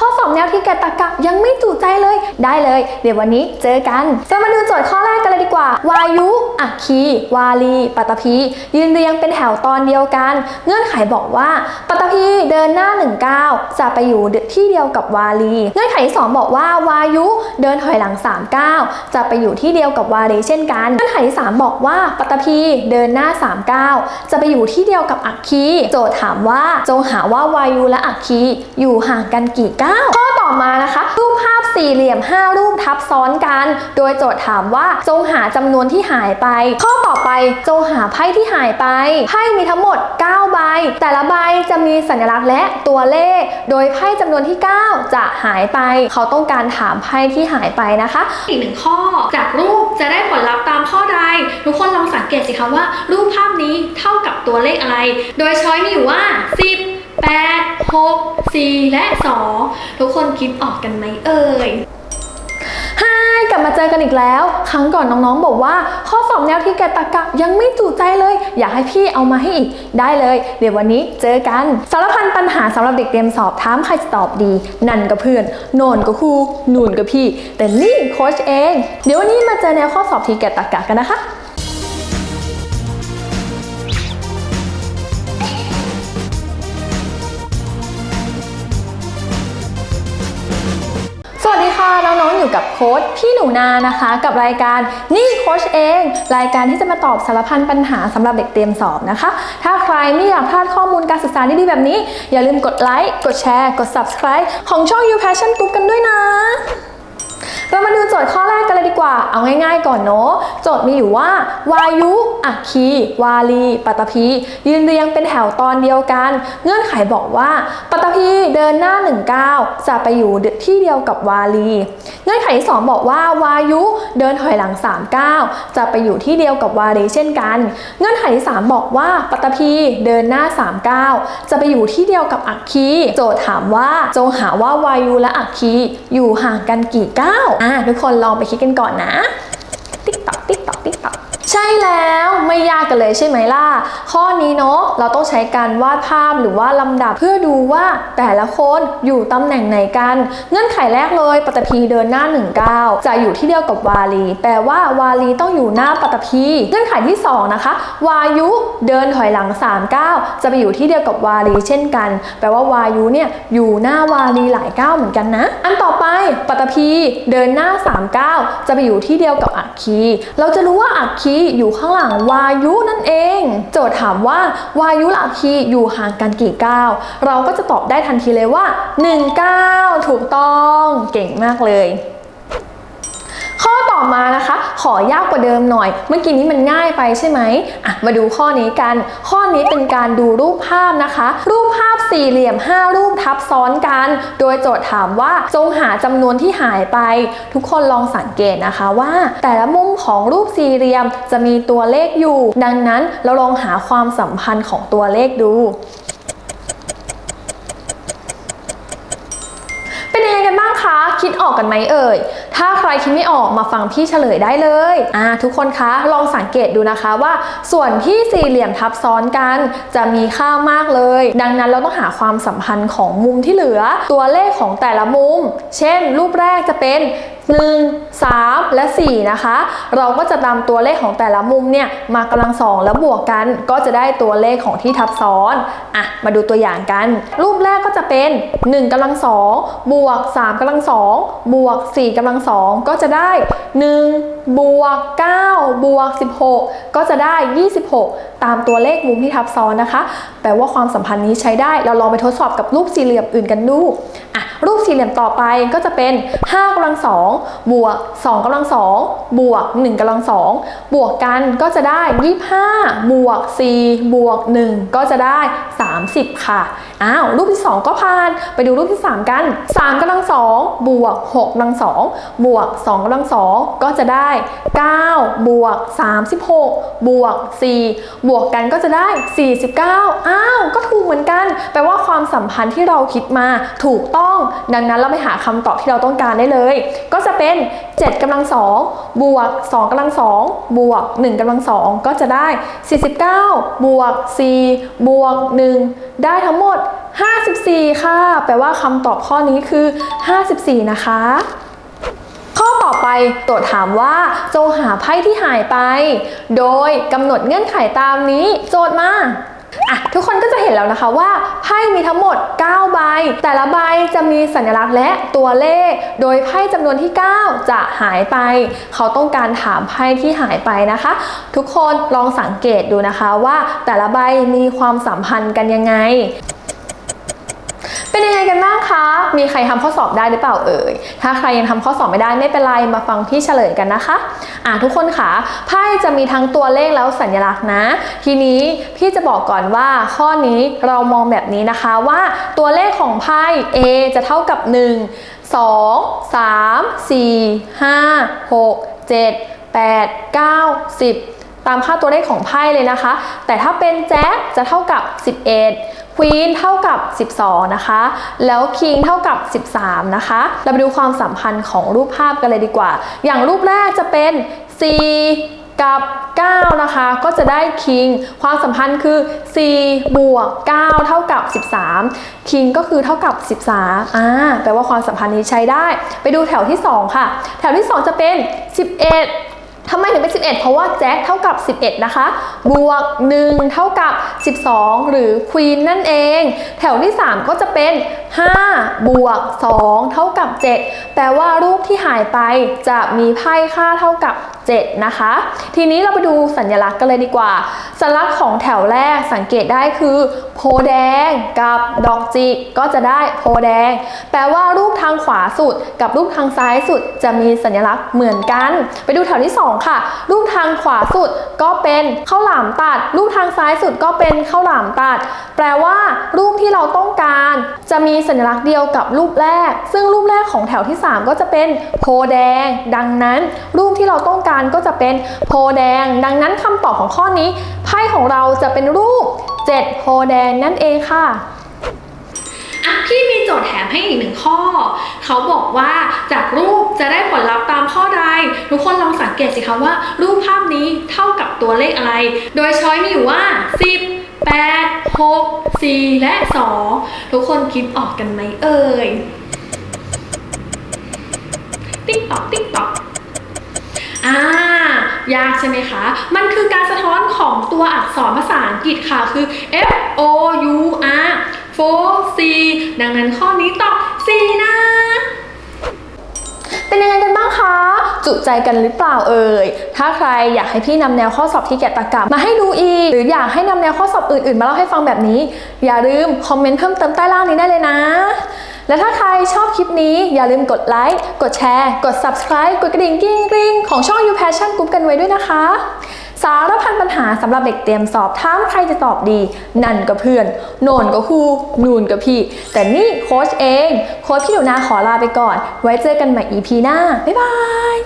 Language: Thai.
ข้อสอบแนวที่แกตะกะยังไม่จุใจเลย ได้เลย เดี๋ยววันนี้เจอกันเรามาดูโจทย์ข้อแรกกันเลยดีกว่า วายุ อัคคี วาลี ปัตตภียืนเรียงเป็นแถวตอนเดียวกัน เงื่อนไขบอกว่า ปัตตภีเดินหน้า1ก้าจะไปอยู่ที่เดียวกับวาลี เงื่อนไขที่สองบอกว่าวายุเดินถอยหลัง3ก้าจะไปอยู่ที่เดียวกับวาลีเช่นกัน เงื่อนไขที่สามบอกว่าปัตตภีเดินหน้า3ก้าจะไปอยู่ที่เดียวกับอัคคี โจทย์ถามว่าจงหาว่าวายุและอัคคีอยู่ห่างกันกี่ก้าวข้อต่อมานะคะ รูปภาพสี่เหลี่ยม 5 รูปทับซ้อนกัน โดยโจทย์ถามว่าจงหาจำนวนที่หายไป ข้อต่อไปจงหาไพ่ที่หายไปไพ่มีทั้งหมด 9 ใบ แต่ละใบจะมีสัญลักษณ์และตัวเลข โดยไพ่จำนวนที่ 9 จะหายไป เขาต้องการถามไพ่ที่หายไปนะคะ อีกหนึ่งข้อ จากรูปจะได้ผลลัพธ์ตามข้อใด ทุกคนลองสังเกตสิคะว่า รูปภาพนี้เท่ากับตัวเลขอะไร โดยช้อยมีอยู่ว่า 10 8 6 4 และ 2 ทุกคนคิดออกกันไหมเอ่ยฮายกลับมาเจอกันอีกแล้ว ครั้งก่อนน้องๆบอกว่า ข้อสอบแนวที่แกตะกะยังไม่จุใจเลย อยากให้พี่เอามาให้อีกได้เลย เดี๋ยววันนี้เจอกันสารพันปัญหาสำหรับเด็กเตรียมสอบถามใครจะตอบดี นั่นก็เพื่อนโนนก็ครูนูนก็พี่ แต่นี่โค้ชเอง เดี๋ยววันนี้มาเจอแนวข้อสอบที่แกตะกะกันนะคะ อยู่กับโค้ชพี่หนูนานะคะ กับรายการนี่โค้ชเอง รายการที่จะมาตอบสารพันปัญหาสำหรับเด็กเตรียมสอบนะคะ ถ้าใครไม่อยากพลาดข้อมูลการศึกษาดีๆแบบนี้ อย่าลืมกดไลค์กดแชร์ กด subscribe ของช่อง You Passion Group กันด้วยนะ เรามาดูโจทย์ข้อแรกกันเลยดีกว่า เอาง่ายๆก่อนเนาะ โจทย์มีอยู่ว่า วายุ อัคคี วาลี ปัตตภียืนเรียงเป็นแถวตอนเดียวกัน เงื่อนไขบอกว่าปัตตภีเดินหน้า1ก้าวจะไปอยู่ที่เดียวกับวาลี เงื่อนไขที่สองบอกว่า วายุเดินถอยหลัง3ก้าวจะไปอยู่ที่เดียวกับวาลีเช่นกัน เงื่อนไขที่สามบอกว่าปัตตภีเดินหน้า3ก้าวจะไปอยู่ที่เดียวกับอัคคี โจทย์ถามว่าจงหาว่าวายุและอัคคีอยู่ห่างกันกี่ก้าวอะทุกคนลองไปคิดกันก่อนนะ ติ๊กตอกติ๊กตอกติ๊ก ใช่แล้วไม่ยากกันเลยใช่ไหมล่ะ ข้อนี้เนาะเราต้องใช้การวาดภาพหรือว่าลำดับเพื่อดูว่าแต่ละคนอยู่ตำแหน่งไหนกัน เงื่อนไขแรกเลยปัตตภีเดินหน้า1ก้าจะอยู่ที่เดียวกับวาลี แปลว่าวาลีต้องอยู่หน้าปัตตภีเงื่อนไขที่สองนะคะ วายุเดินถอยหลัง3ก้าจะไปอยู่ที่เดียวกับวาลีเช่นกัน แปลว่าวายุเนี่ยอยู่หน้าวาลีหลายก้าวเหมือนกันนะ อันต่อไปปัตตภีเดินหน้า3ก้าจะไปอยู่ที่เดียวกับอัคคี เราจะรู้ว่าอัคคีอยู่ข้างหลังวายุนั่นเอง โจทย์ถามว่าวายุหลักคีอยู่ห่างกันกี่ก้าวเราก็จะตอบได้ทันทีเลยว่า1ก้าวถูกต้องเก่งมากเลย อต่อมานะคะ ขอยากกว่าเดิมหน่อย เมื่อกี้นี้มันง่ายไปใช่ไหมอะมาดูข้อนี้กัน ข้อนี้เป็นการดูรูปภาพนะคะ รูปภาพสี่เหลี่ยม 5 รูปทับซ้อนกัน โดยโจทย์ถามว่าจงหาจำนวนที่หายไป ทุกคนลองสังเกตนะคะว่า แต่ละมุมของรูปสี่เหลี่ยมจะมีตัวเลขอยู่ ดังนั้นเราลองหาความสัมพันธ์ของตัวเลขดูเป็นยังไงกันบ้างคะ คิดออกกันไหมเอ่ย ถ้าใครคิดไม่ออกมาฟังพี่เฉลยได้เลยอ่าทุกคนคะลองสังเกตดูนะคะว่า ส่วนที่สี่เหลี่ยมทับซ้อนกันจะมีค่ามากเลย ดังนั้นเราต้องหาความสัมพันธ์ของมุมที่เหลือ ตัวเลขของแต่ละมุม เช่น รูปแรกจะเป็น 1 3 และ 4 นะคะ เราก็จะนำตัวเลขของแต่ละมุมเนี่ยมากำลังสองแล้วบวกกัน ก็จะได้ตัวเลขของที่ทับซ้อนอะมาดูตัวอย่างกัน รูปแรกก็จะเป็น 1กำลังสองบวก 3กำลังสองบวก 4กำลังสองก็จะได้ 1 บวก 9 บวก 16 ก็จะได้ 26 ตามตัวเลขมุมที่ทับซ้อนนะคะ แปลว่าความสัมพันธ์นี้ใช้ได้เราลองไปทดสอบกับรูปสี่เหลี่ยมอื่นกันดูอะ รูปสี่เหลี่ยมต่อไปก็จะเป็น 5กำลังสองบวก2กำลังสองบวก1กำลังสองบวกกันก็จะได้ 25 บวก 4 บวก 1 ก็จะได้ 30 ค่ะ อ้าว รูปที่ 2 ก็ผ่าน ไปดูรูปที่ 3 กัน 3กำลังสองบวก6กำลังสองบวก2กำลังสองก็จะได้ 9 บวก 36 บวก 4 บวกกันก็จะได้ 49 อ้าว ก็ถูกเหมือนกัน แปลว่าความสัมพันธ์ที่เราคิดมาถูกต้องดังนั้นเราไปหาคำตอบที่เราต้องการได้เลย ก็จะเป็น 7กำลังสองบวก 2กำลังสองบวก 1กำลังสองก็จะได้ 49 บวก 4 บวก 1 ได้ทั้งหมด 54 ค่ะ แปลว่าคำตอบข้อนี้คือ 54 นะคะข้อต่อไปโจทย์ถามว่าจงหาไพ่ที่หายไป โดยกำหนดเงื่อนไขตามนี้ โจทย์มา อะทุกคนก็จะเห็นแล้วนะคะว่าไพ่มีทั้งหมด 9 ใบ แต่ละใบจะมีสัญลักษณ์และตัวเลข โดยไพ่จำนวนที่ 9 จะหายไป เขาต้องการถามไพ่ที่หายไปนะคะ ทุกคนลองสังเกตดูนะคะว่าแต่ละใบมีความสัมพันธ์กันยังไง เป็นยังไงกันบ้างคะ มีใครทำข้อสอบได้หรือเปล่าเอ่ย ถ้าใครยังทำข้อสอบไม่ได้ไม่เป็นไรมาฟังพี่เฉลยกันนะคะอะทุกคนคะไพ่จะมีทั้งตัวเลขแล้วสัญลักษณ์นะ ทีนี้พี่จะบอกก่อนว่าข้อนี้เรามองแบบนี้นะคะว่าตัวเลขของไพ่ A จะเท่ากับ 1 2 3 4 5 6 7 8 9 10 ตามค่าตัวเลขของไพ่เลยนะคะ แต่ถ้าเป็นแจ็คจะเท่ากับ 11 ควีนเท่ากับ 12 นะคะ แล้วคิงเท่ากับ 13 นะคะ เราไปดูความสัมพันธ์ของรูปภาพกันเลยดีกว่า อย่างรูปแรกจะเป็น4กับ 9 นะคะ ก็จะได้คิง ความสัมพันธ์คือ 4 บวก 9 เท่ากับ 13 คิงก็คือเท่ากับ 13อ่าแปลว่าความสัมพันธ์นี้ใช้ได้ ไปดูแถวที่ 2 ค่ะ แถวที่ 2 จะเป็น 11 ทำไมถึงเป็น 11 เพราะว่าแจ็คเท่ากับ 11 นะคะ บวก 1 เท่ากับ 12 หรือควีนนั่นเอง แถวที่ 3 ก็จะเป็น 5 บวก 2 เท่ากับ 7 แปลว่ารูปที่หายไปจะมีไพ่ค่าเท่ากับ 7 นะคะ ทีนี้เราไปดูสัญลักษณ์กันเลยดีกว่า สัญลักษณ์ของแถวแรกสังเกตได้คือ โพแดงกับดอกจิกก็จะได้โพแดง แปลว่ารูปทางขวาสุด กับรูปทางซ้ายสุดจะมีสัญลักษณ์เหมือนกัน ไปดูแถวที่ 2 ค่ะ รูปทางขวาสุดก็เป็นข้าวหลามตัด รูปทางซ้ายสุดก็เป็นข้าวหลามตัด แปลว่า รูปที่เราต้องการ จะมีสัญลักษณ์เดียวกับรูปแรก ซึ่งรูปแรกของแถวที่ 3 ก็จะเป็นโพแดง ดังนั้น รูปที่เราต้องการก็จะเป็นโพแดง ดังนั้นคำตอบของข้อนี้ไพ่ของเราจะเป็นรูป 7 โพแดงนั่นเองค่ะอะพี่มีโจทย์แถมให้อีกหนึ่งข้อ เขาบอกว่าจากรูปจะได้ผลลัพธ์ตามข้อใด ทุกคนลองสังเกตสิคะว่า รูปภาพนี้เท่ากับตัวเลขอะไร โดยช้อยมีอยู่ว่า 10 8 6 4 และ 2 ทุกคนคิดออกกันไหมเอ่ย ติ๊กตอกติ๊กตอก อ่ายากใช่ไหมคะ มันคือการสะท้อนของตัวอักษรภาษาอังกฤษค่ะ คือ F O U R 4 C ดังนั้นข้อนี้ตอบ C นะ เป็นยังไงกันบ้างคะ จุใจกันหรือเปล่าเอ่ย ถ้าใครอยากให้พี่นำแนวข้อสอบที่แกะตะกะมาให้ดูอีก หรืออยากให้นำแนวข้อสอบอื่นๆ มาเล่าให้ฟังแบบนี้ อย่าลืมคอมเมนต์เพิ่มเติมใต้ล่างนี้ได้เลยนะ และถ้าใครชอบคลิปนี้อย่าลืมกดไลค์ กดแชร์ กด subscribe กดกระดิ่งกิ้งกริ้งของช่อง You Passion Group กันไว้ด้วยนะคะ สารพันปัญหาสำหรับเด็กเตรียมสอบถามใครจะตอบดี นั่นก็เพื่อน โน่นก็ครูนูนก็พี่ แต่นี่โค้ชเอง โค้ชพี่หนูนาขอลาไปก่อน ไว้เจอกันใหม่ EP หน้า บ๊ายบาย